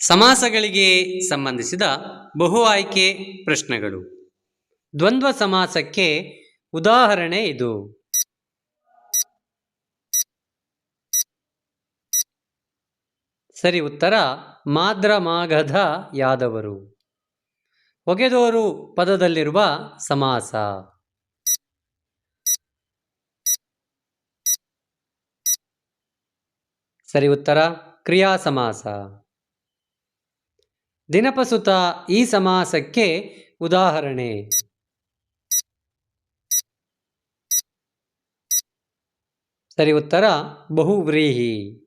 ಸಮಾಸಗಳಿಗೆ ಸಂಬಂಧಿಸಿದ ಬಹು ಆಯ್ಕೆ ಪ್ರಶ್ನೆಗಳು. ದ್ವಂದ್ವ ಸಮಾಸಕ್ಕೆ ಉದಾಹರಣೆ ಇದು. ಸರಿ, ಉತ್ತರ. ಮಾದ್ರ ಮಾಗಧ ಯಾದವರು. ಒಗೆದೋರು ಪದದಲ್ಲಿರುವ ಸಮಾಸ. ಸರಿ, ಉತ್ತರ. ಕ್ರಿಯಾ ಸಮಾಸ ದಿನಪಸುತ ಈ ಸಮಾಸಕ್ಕೆ ಉದಾಹರಣೆ. ಸರಿ, ಉತ್ತರ, ಬಹುವ್ರೀಹಿ.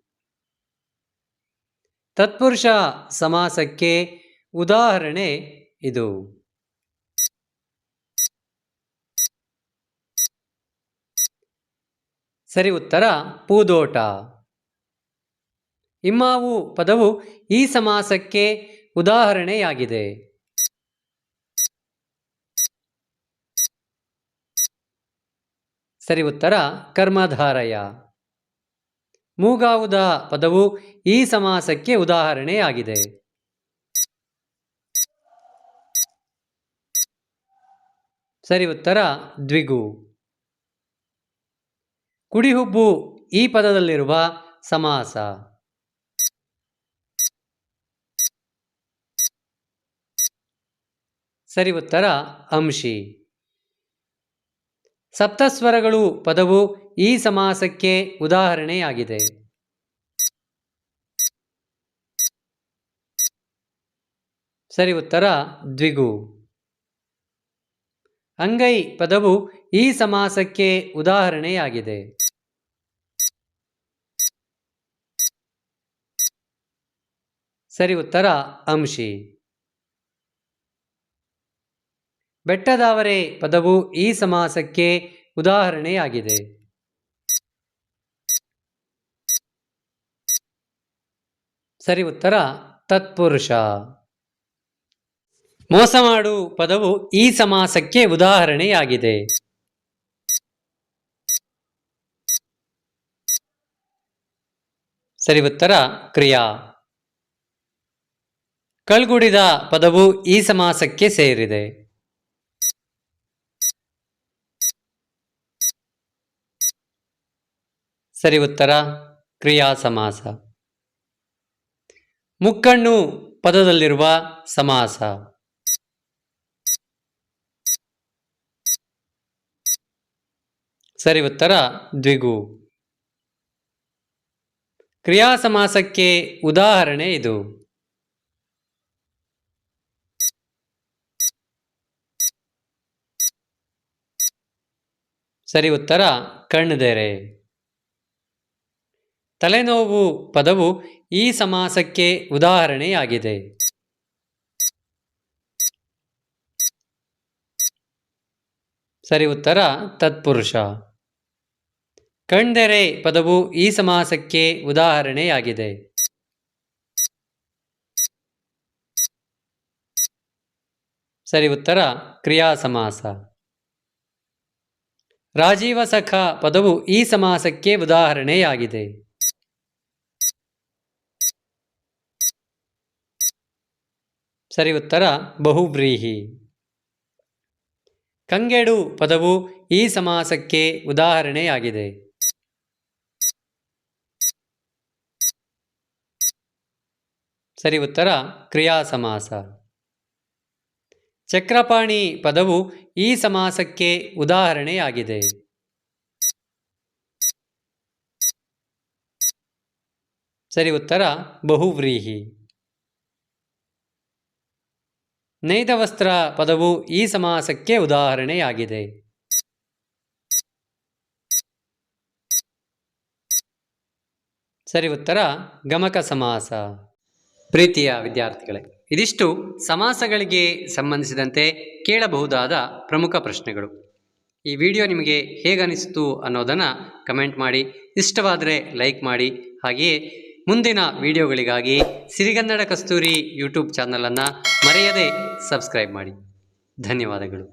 ತತ್ಪುರುಷ ಸಮಾಸಕ್ಕೆ ಉದಾಹರಣೆ ಇದು. ಸರಿ, ಉತ್ತರ, ಪೂದೋಟ. ಇಮ್ಮಾವು ಪದವು ಈ ಸಮಾಸಕ್ಕೆ ಉದಾಹರಣೆಯಾಗಿದೆ. ಸರಿ, ಉತ್ತರ, ಕರ್ಮಧಾರಯ. ಮೂಗಾವುದ ಪದವು ಈ ಸಮಾಸಕ್ಕೆ ಉದಾಹರಣೆಯಾಗಿದೆ. ಸರಿ, ಉತ್ತರ, ದ್ವಿಗು. ಕುಡಿಹುಬ್ಬು ಈ ಪದದಲ್ಲಿರುವ ಸಮಾಸ. ಸರಿ ಉತ್ತರ ಅಂಶಿ. ಸಪ್ತಸ್ವರಗಳು ಪದವು ಈ ಸಮಾಸಕ್ಕೆ ಉದಾಹರಣೆಯಾಗಿದೆ. ಸರಿ ಉತ್ತರ ದ್ವಿಗು. ಅಂಗೈ ಪದವು ಈ ಸಮಾಸಕ್ಕೆ ಉದಾಹರಣೆಯಾಗಿದೆ. ಸರಿ ಉತ್ತರ ಅಂಶಿ. ಬೆಟ್ಟದಾವರೆ ಪದವು ಈ ಸಮಾಸಕ್ಕೆ ಉದಾಹರಣೆಯಾಗಿದೆ. ಸರಿ, ಉತ್ತರ, ತತ್ಪುರುಷ. ಮೋಸ ಮಾಡು ಪದವು ಈ ಸಮಾಸಕ್ಕೆ ಉದಾಹರಣೆಯಾಗಿದೆ. ಸರಿ, ಉತ್ತರ, ಕ್ರಿಯಾ. ಕಳ್ಗುಡಿದ ಪದವು ಈ ಸಮಾಸಕ್ಕೆ ಸೇರಿದೆ. ಸರಿ ಉತ್ತರ ಕ್ರಿಯಾ ಸಮಾಸ ಮುಕ್ಕಣ್ಣು ಪದದಲ್ಲಿರುವ ಸಮಾಸ. ಸರಿ ಉತ್ತರ, ದ್ವಿಗು. ಕ್ರಿಯಾ ಸಮಾಸಕ್ಕೆ ಉದಾಹರಣೆ ಇದು. ಸರಿ ಉತ್ತರ ಕಣ್ಣುದೆರೆ ತಲೆನೋವು ಪದವು ಈ ಸಮಾಸಕ್ಕೆ ಉದಾಹರಣೆಯಾಗಿದೆ. ಸರಿ, ಉತ್ತರ, ತತ್ಪುರುಷ. ಕಣ್ದೆರೆ ಪದವು ಈ ಸಮಾಸಕ್ಕೆ ಉದಾಹರಣೆಯಾಗಿದೆ. ಸರಿ, ಉತ್ತರ ಕ್ರಿಯಾ ಸಮಾಸ ರಾಜೀವ ಸಖ ಪದವು ಈ ಸಮಾಸಕ್ಕೆ ಉದಾಹರಣೆಯಾಗಿದೆ. ಸರಿ ಉತ್ತರ ಬಹುಬ್ರೀಹಿ ಕಂಗೆಡು ಪದವು ಈ ಸಮಾಸಕ್ಕೆ ಉದಾಹರಣೆಯಾಗಿದೆ. ಸರಿ ಉತ್ತರ ಕ್ರಿಯಾ ಸಮಾಸ. ಚಕ್ರಪಾಣಿ ಪದವು ಈ ಸಮಾಸಕ್ಕೆ ಉದಾಹರಣೆಯಾಗಿದೆ. ಸರಿ ಉತ್ತರ ಬಹುವ್ರೀಹಿ. ನೇಯ್ದ ವಸ್ತ್ರ ಪದವು ಈ ಸಮಾಸಕ್ಕೆ ಉದಾಹರಣೆಯಾಗಿದೆ. ಸರಿ, ಉತ್ತರ, ಗಮಕ ಸಮಾಸ. ಪ್ರೀತಿಯ ವಿದ್ಯಾರ್ಥಿಗಳೇ, ಇದಿಷ್ಟು ಸಮಾಸಗಳಿಗೆ ಸಂಬಂಧಿಸಿದಂತೆ ಕೇಳಬಹುದಾದ ಪ್ರಮುಖ ಪ್ರಶ್ನೆಗಳು. ಈ ವಿಡಿಯೋ ನಿಮಗೆ ಹೇಗನಿಸಿತು ಅನ್ನೋದನ್ನು ಕಮೆಂಟ್ ಮಾಡಿ, ಇಷ್ಟವಾದರೆ ಲೈಕ್ ಮಾಡಿ, ಹಾಗೆಯೇ ಮುಂದಿನ ವಿಡಿಯೋಗಳಿಗಾಗಿ ಸಿರಿಗನ್ನಡ ಕಸ್ತೂರಿ ಯೂಟ್ಯೂಬ್ ಚಾನಲನ್ನು ಮರೆಯದೆ ಸಬ್ಸ್ಕ್ರೈಬ್ ಮಾಡಿ. ಧನ್ಯವಾದಗಳು.